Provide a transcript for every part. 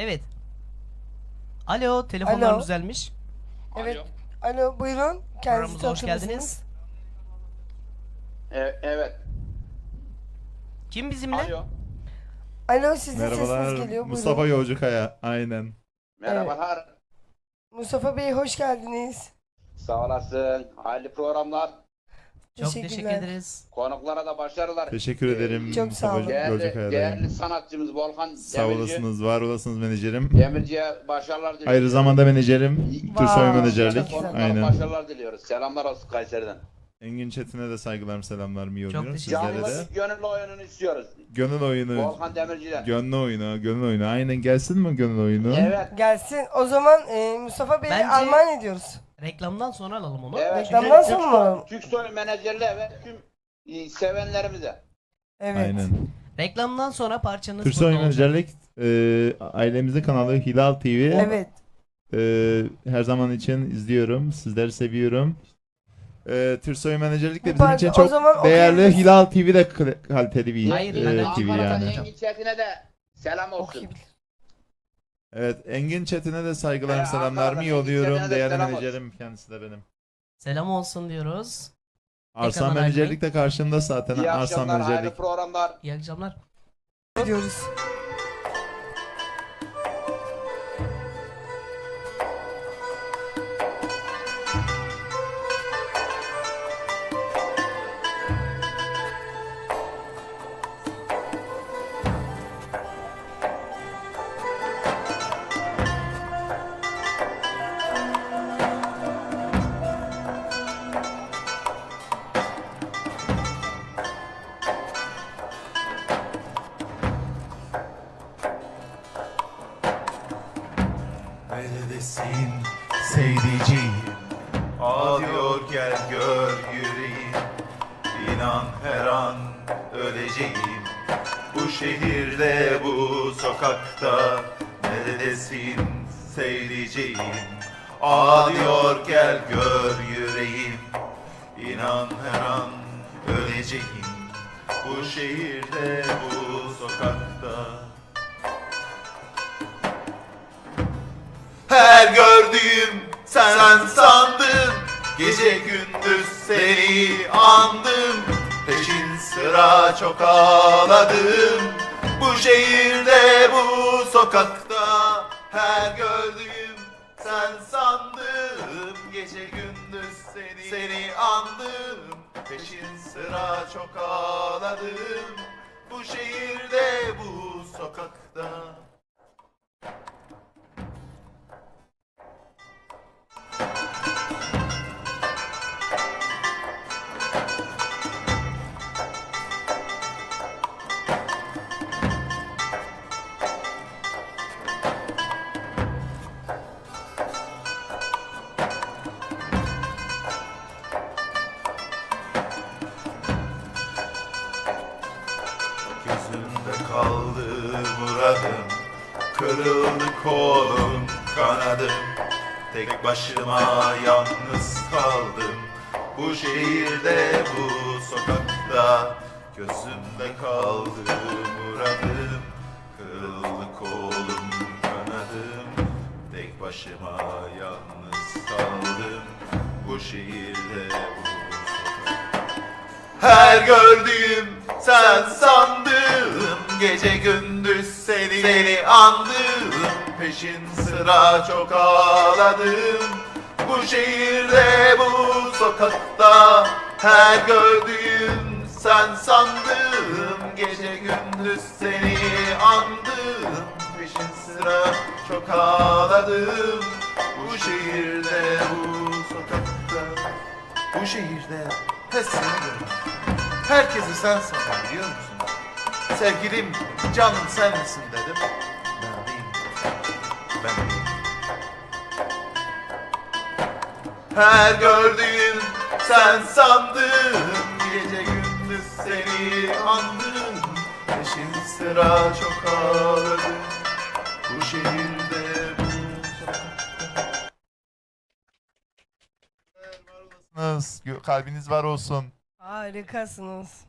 Evet. Alo, telefonlar Alo. düzelmiş. Evet. Alo. Alo buyurun. Kendinizi hoş tanıtır geldiniz. mısınız? E- evet. Kim bizimle? Alo. Alo sizin Merhabalar sesiniz geliyor. Mustafa. Yolcukaya. Aynen. Merhabalar. Mustafa Bey hoş geldiniz. Sağ olasın. Hayırlı programlar. Çok teşekkür Teşekkürler. ederiz. Konuklara da başarılar. Teşekkür ederim Çok Mustafa sağ olun. Değerli, Yolcukaya. değerli sanatçımız Volkan Sağ Demirci. olasınız, var olasınız menajerim. Demirci'ye başarılar diliyoruz. Aynı zamanda menajerim. Türsoy Wow, menajerlik. çok güzel. Aynen. başarılar diliyoruz. Selamlar olsun Kayseri'den. Engin Çetin'e de saygılar selamlar mı Çok yolluyorum teşekkür sizlere Canlı de. gönüllü oyununu istiyoruz. Gönül oyunu. Volkan Demirci'den. Gönül oyunu, gönül oyunu. Aynen gelsin mi gönül oyunu? Evet. Gelsin. O zaman e, Mustafa Bey'i Bence- armağan ediyoruz. Reklamdan sonra alalım onu. Evet. Reklamdan Türk- sonra mı alalım? Türksoy menajerliğe ve tüm e, sevenlerimize. Evet. Aynen. Reklamdan sonra parçanız Türsoy burada olacak. menajerlik e, ailemizin kanalı Hilal TV. Evet. E, her zaman için izliyorum. Sizleri seviyorum. E, Türsoy menajerlik de Bu bizim parça- için o çok zaman değerli. Hilal TV de kal- kaliteli bir Hayır, e, ben- TV Ankara'dan yani. Engin Çetin'e de selam olsun. Okuyabilir. Evet, Engin Çetin'e de saygılar Evet, selamlarımı Engin yolluyorum. Çetin'e de Değerli selam menajerim kendisi de benim. Selam olsun diyoruz. Ekrandan menajerlik de karşımda zaten. İyi Arslan akşamlar, hayırlı menajerlik. programlar. İyi akşamlar. Diyoruz. Neredesin sevdiceğim. Ağlıyor gel gör yüreğim. İnan her an öleceğim. Bu şehirde bu sokakta Neredesin sevdiceğim? Ağlıyor gel gör yüreğim. İnan her an öleceğim. Bu şehirde bu sokakta Her gördüğüm sen sandın. Gece gündüz seni andım. Peşin sıra çok ağladım. Bu şehirde bu sokakta Her gördüğüm sen sandım Gece gündüz seni, seni andım. Peşin sıra çok ağladım. Bu şehirde bu sokakta Kırıldı kolum kanadım Tek başıma yalnız kaldım. Bu şehirde bu sokakta Gözümde kaldı. Muradım Kırıldı kolum kanadım. Tek başıma yalnız kaldım. Bu şehirde bu her gördüğüm sen sandım Gece gündüz seni, seni andım Peşin sıra çok ağladım Bu şehirde bu sokakta Her gördüğüm sen sandım Gece gündüz seni andım Peşin sıra çok ağladım Bu şehirde bu sokakta Bu şehirde hep seni. Herkesi sen satan biliyor musun? Sevgilim, canım sen misin dedim. Ben. Her gördüğüm sen sandım. Gece gündüz seni andım. Peşin sıra çok ağladım. Bu şehirde bu sokakta. Kalbiniz var olsun. Harikasınız.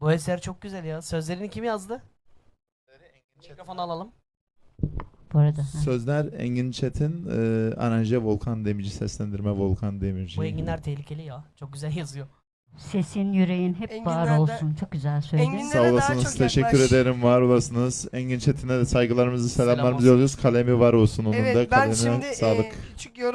Bu eser çok güzel ya. Sözlerini kim yazdı? Mikrofonu alalım. Bu arada. ha. Sözler Engin Çetin, e, aranje Volkan Demirci, seslendirme Volkan Demirci. Bu enginler tehlikeli ya. Çok güzel yazıyor. Sesin, yüreğin hep Enginler var de- olsun. Çok güzel söyledin. Enginler- Sağ daha olasınız, çok teşekkür yaklaş. ederim, var olasınız. Engin Çetin'e de saygılarımızı, Selam selamlarımızı olsun. yolluyoruz. Kalemi var olsun onun da. Evet ben Kalemine şimdi sağlık. e, küçük yorum